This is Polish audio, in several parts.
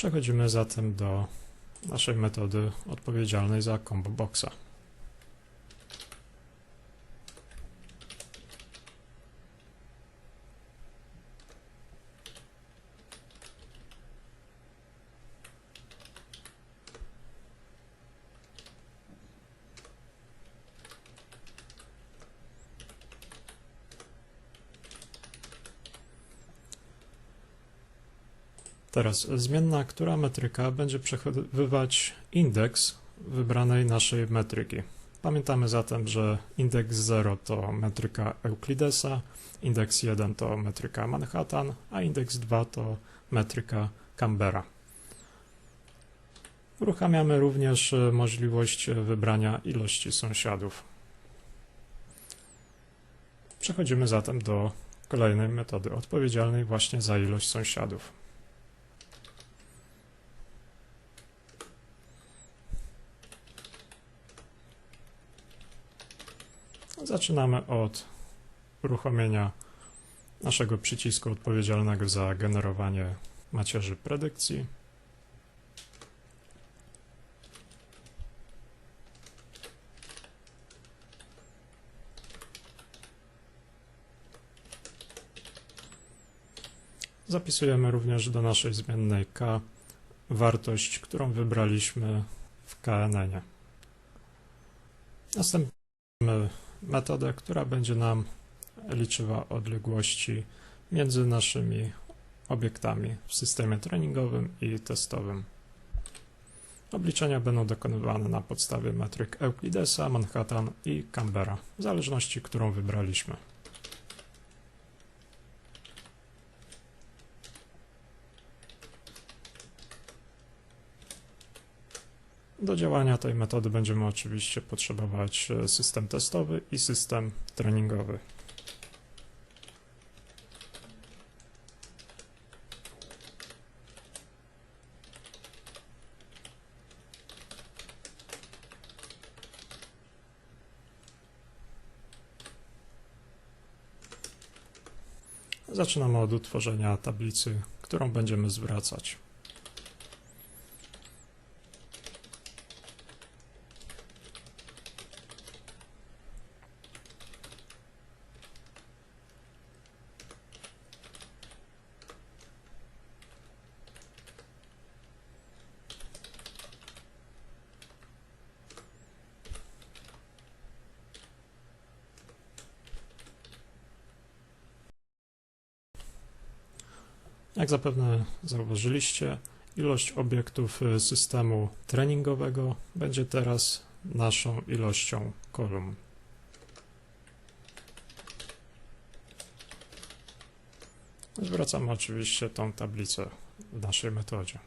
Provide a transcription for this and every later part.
Przechodzimy zatem do naszej metody odpowiedzialnej za combo boxa. Teraz zmienna, która metryka będzie przechowywać indeks wybranej naszej metryki. Pamiętamy zatem, że indeks 0 to metryka Euklidesa, indeks 1 to metryka Manhattan, a indeks 2 to metryka Canberra. Uruchamiamy również możliwość wybrania ilości sąsiadów. Przechodzimy zatem do kolejnej metody odpowiedzialnej właśnie za ilość sąsiadów. Zaczynamy od uruchomienia naszego przycisku odpowiedzialnego za generowanie macierzy predykcji. Zapisujemy również do naszej zmiennej k wartość, którą wybraliśmy w KNN. -ie. Następnie metodę, która będzie nam liczyła odległości między naszymi obiektami w systemie treningowym i testowym. Obliczenia będą dokonywane na podstawie metryk Euclidesa, Manhattan i Canberra, w zależności którą wybraliśmy. Do działania tej metody będziemy oczywiście potrzebować e, system testowy i system treningowy. Zaczynamy od utworzenia tablicy, którą będziemy zwracać. Jak zapewne zauważyliście, ilość obiektów y, systemu treningowego będzie teraz naszą ilością kolumn. Zwracamy oczywiście tą tablicę w naszej metodzie.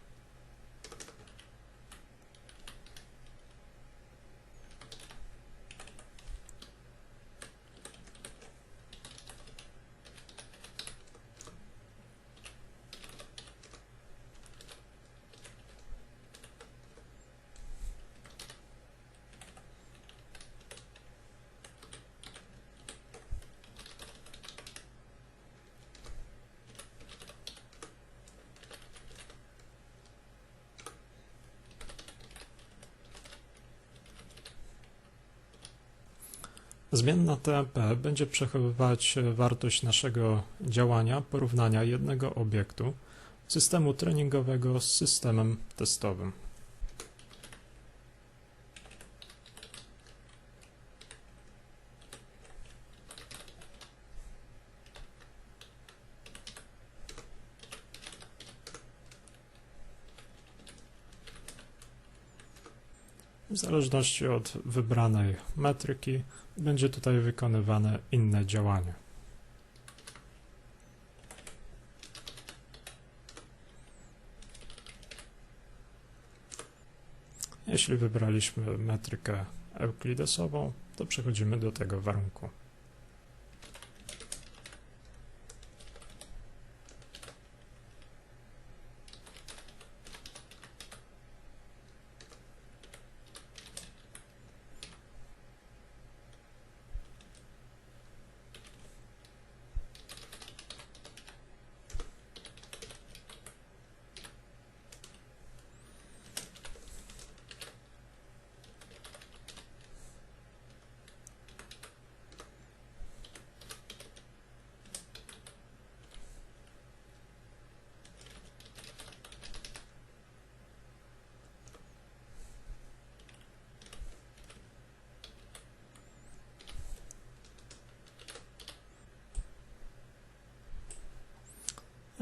Zmienna TMP będzie przechowywać wartość naszego działania porównania jednego obiektu systemu treningowego z systemem testowym. W zależności od wybranej metryki będzie tutaj wykonywane inne działanie. Jeśli wybraliśmy metrykę euklidesową, to przechodzimy do tego warunku.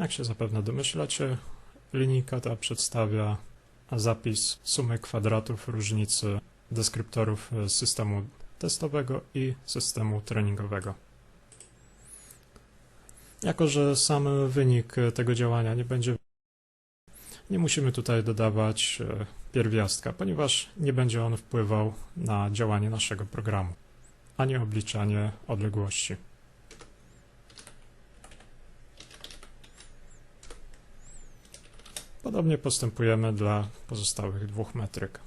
Jak się zapewne domyślacie, linijka ta przedstawia zapis sumy kwadratów różnicy deskryptorów systemu testowego i systemu treningowego. Jako, że sam wynik tego działania nie będzie, nie musimy tutaj dodawać e, pierwiastka, ponieważ nie będzie on wpływał na działanie naszego programu, ani obliczanie odległości. Podobnie postępujemy dla pozostałych dwóch metryk.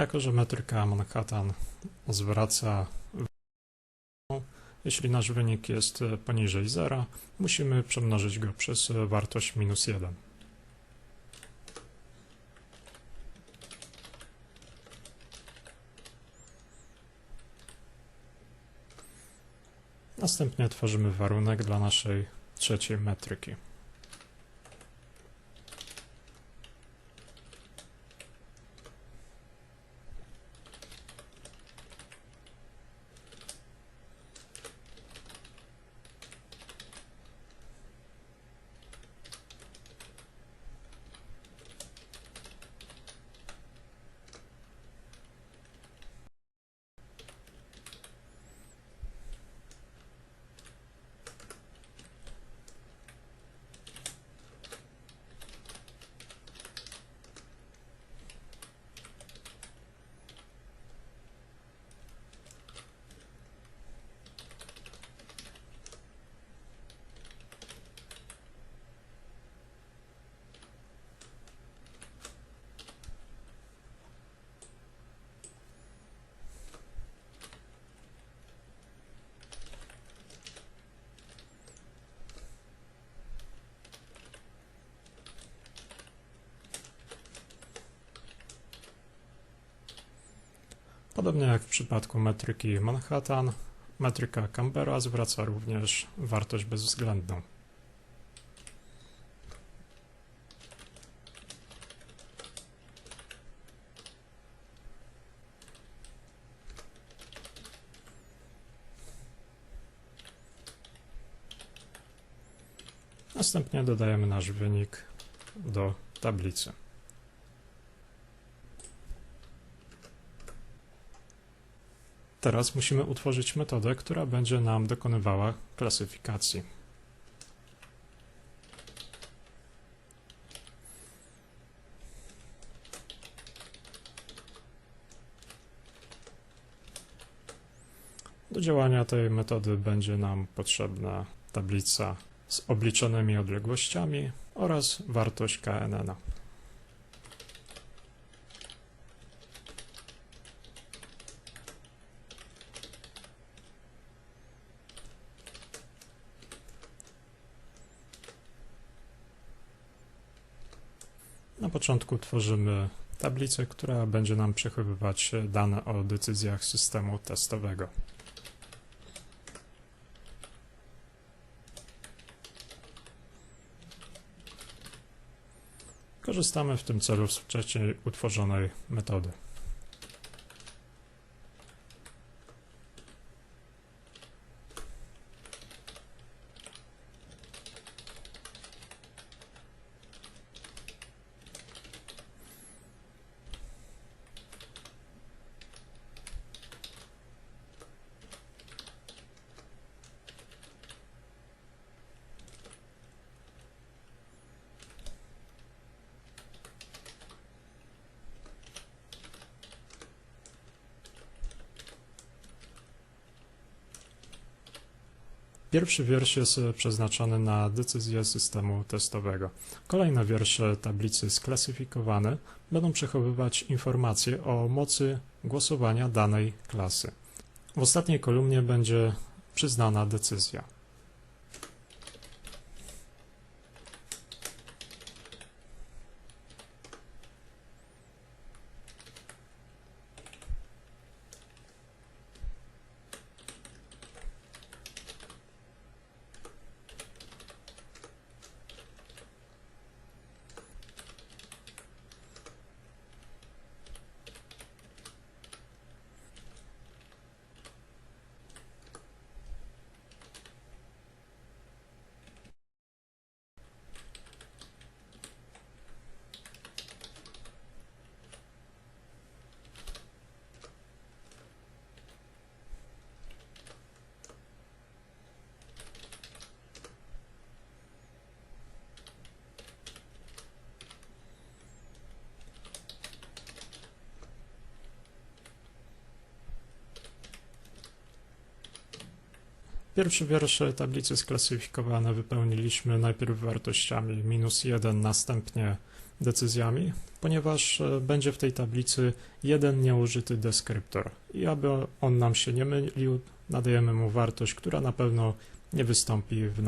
Jako, że metryka Manhattan zwraca jeśli nasz wynik jest poniżej zera, musimy przemnożyć go przez wartość minus 1. Następnie tworzymy warunek dla naszej trzeciej metryki. Podobnie jak w przypadku metryki Manhattan, metryka Canberra zwraca również wartość bezwzględną. Następnie dodajemy nasz wynik do tablicy. Teraz musimy utworzyć metodę, która będzie nam dokonywała klasyfikacji. Do działania tej metody będzie nam potrzebna tablica z obliczonymi odległościami oraz wartość KNN. Na początku tworzymy tablicę, która będzie nam przechowywać dane o decyzjach systemu testowego. Korzystamy w tym celu z wcześniej utworzonej metody. Pierwszy wiersz jest e, przeznaczony na decyzję systemu testowego. Kolejne wiersze tablicy sklasyfikowane będą przechowywać informacje o mocy głosowania danej klasy. W ostatniej kolumnie będzie przyznana decyzja. Pierwszy wiersz tablicy sklasyfikowane wypełniliśmy najpierw wartościami minus 1, następnie decyzjami, ponieważ e, będzie w tej tablicy jeden nieużyty deskryptor. I aby on nam się nie mylił, nadajemy mu wartość, która na pewno nie wystąpi w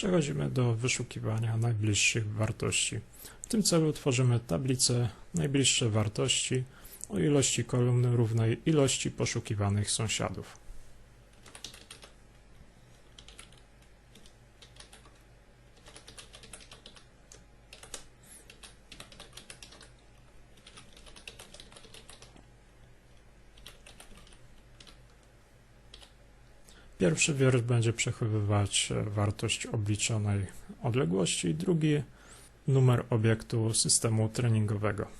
Przechodzimy do wyszukiwania najbliższych wartości. W tym celu tworzymy tablicę najbliższe wartości o ilości kolumn równej ilości poszukiwanych sąsiadów. Pierwszy wiersz będzie przechowywać e, wartość obliczonej odległości, drugi numer obiektu systemu treningowego.